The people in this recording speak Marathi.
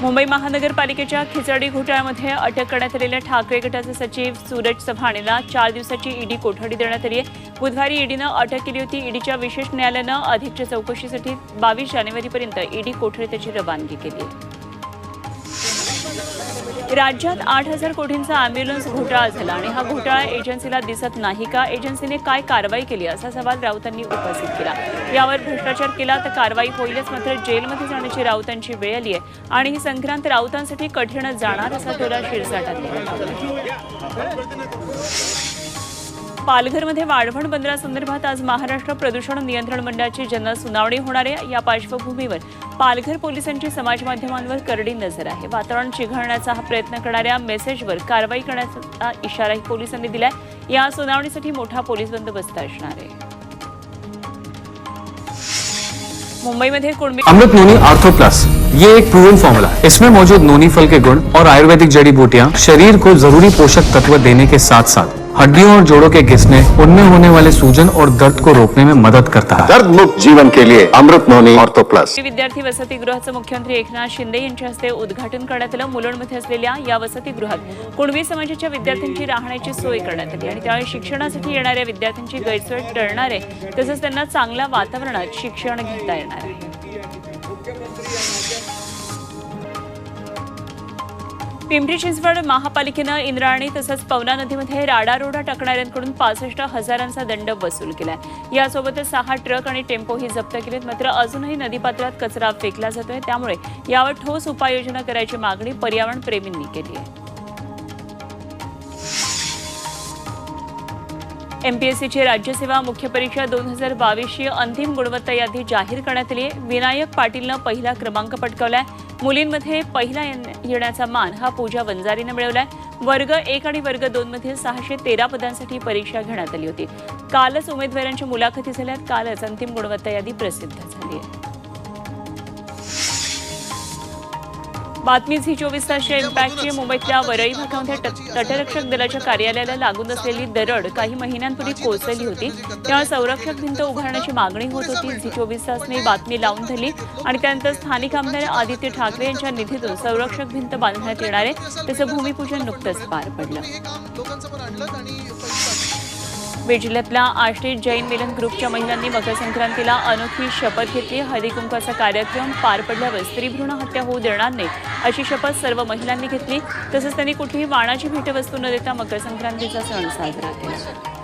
मुंबई महानगरपालिकेच्या खिचडी घोटाळ्यामध्ये अटक करण्यात आलेल्या ठाकरे गटाचे सचिव सूरज चव्हाण चार दिवसाची ईडी कोठडी देण्यात आली आहे. बुधवारी ईडीनं अटक केली होती. ईडीच्या विशेष न्यायालयानं अधिकच्या चौकशीसाठी बावीस जानेवारीपर्यंत ईडी कोठडी त्याची रवानगी केली आहे. राज्यात आठ हजार कोटींचा अँब्युलन्स घोटाळा झाला आणि हा घोटाळा एजन्सीला दिसत नाही का? एजन्सीने काय कारवाई केली? असा सवाल राऊतांनी उपस्थित केला. यावर भ्रष्टाचार केला तर कारवाई होईलच मात्र जेलमध्ये जाण्याची राऊतांची वेळ आली आहे आणि ही संक्रांत राऊतांसाठी कठीणच जाणार असा टोला शिरसाटात पालघरमध्ये वाढवण बंदरासंदर्भात आज महाराष्ट्र प्रदूषण नियंत्रण मंडळाची जनसुनावणी होणार आहे. या पार्श्वभूमीवर पालघर पोलिसांची समाज माध्यमांवर करडी नजर आहे. वातावरण चिघळण्याचा हा प्रयत्न करणाऱ्या मेसेजवर कारवाई करण्याचा इशाराही पोलिसांनी दिलाय. या सुनावणीसाठी मोठा पोलीस बंदोबस्त असणार आहे. मुंबईमध्ये अमृत नोनी आर्थो प्लस. ये एक प्रूवन फॉर्मूला है। इसमें मौजूद नोनी फल के गुण और आयुर्वेदिक जड़ी बूटियाँ शरीर को जरूरी पोषक तत्व देने के साथ साथ हड्डियों और जोड़ों के घिसने उनमें होने वाले सूजन और दर्द को रोकने में मदद करता है। दर्द मुक्त जीवन के लिए अमृत नोनी ऑर्थो प्लस। विद्यार्थी वसतिगृहाचं मुख्यमंत्री एकनाथ शिंदे यांच्या हस्ते उद्घाटन करण्यात आलं. मुलुंडमध्ये असलेल्या या वसतिगृहात कुणबी समाजाच्या विद्यार्थ्यांची राहण्याची सोय करण्यात आली आणि त्यावेळी शिक्षणासाठी येणाऱ्या विद्यार्थ्यांची गैरसोय टळणार आहे तसंच त्यांना चांगल्या वातावरणात शिक्षण घेता येणार आहे. पिंपरी चिंचवड महापालिकेनं इंद्राणी तसंच पवना नदीमध्ये राडारोडा टाकणाऱ्यांकडून पासष्ट हजारांचा दंड वसूल केलाय. यासोबतच सहा ट्रक आणि टेम्पोही जप्त केलेत. मात्र अजूनही नदीपात्रात कचरा फेकला जातोय. त्यामुळे यावर ठोस उपाययोजना करायची मागणी पर्यावरण प्रेमींनी केली आहे. एमपीएससीची राज्यसेवा मुख्य परीक्षा दोन हजार बावीसची अंतिम गुणवत्ता यादी जाहीर करण्यात आली आहे. विनायक पाटीलनं पहिला क्रमांक पटकावलाय. मुलींमध्ये पहिला येण्याचा मान हा पूजा वंजारीनं मिळवलाय. वर्ग एक आणि वर्ग दोन मध्ये सहाशे तेरा पदांसाठी परीक्षा घेण्यात आली होती. कालच उमेदवारांच्या मुलाखती झाल्यात. कालच अंतिम गुणवत्ता यादी प्रसिद्ध झाली आहे. बातमी ही चोवीस तासच्या इम्पॅक्टची मुंबईतल्या वरळी भागामध्ये तटरक्षक दलाच्या कार्यालयाला लागून असलेली दरड काही महिन्यांपूर्वी कोसळली होती. तेव्हा संरक्षक भिंत उभारण्याची मागणी होत होती. झी चोवीस तासने बातमी लावून धरली आणि त्यानंतर स्थानिक आमदार आदित्य ठाकरे यांच्या निधीतून संरक्षक भिंत बांधण्यात येणार आहे. त्याचं भूमिपूजन नुकतंच पार पडलं. बीड जिल्ह्यातल्या आष्टी जैन मिलन ग्रुपच्या महिलांनी मकर संक्रांतीला अनोखी शपथ घेतली. हळदीकुंकाचा कार्यक्रम पार पडल्यावर स्त्री भ्रूण हत्या होऊ देणार नाही अशी शपथ सर्व महिलांनी घेतली. तसंच त्यांनी कुठेही वाणाची भेटवस्तू न देता मकर संक्रांतीचा सण साजरा केला.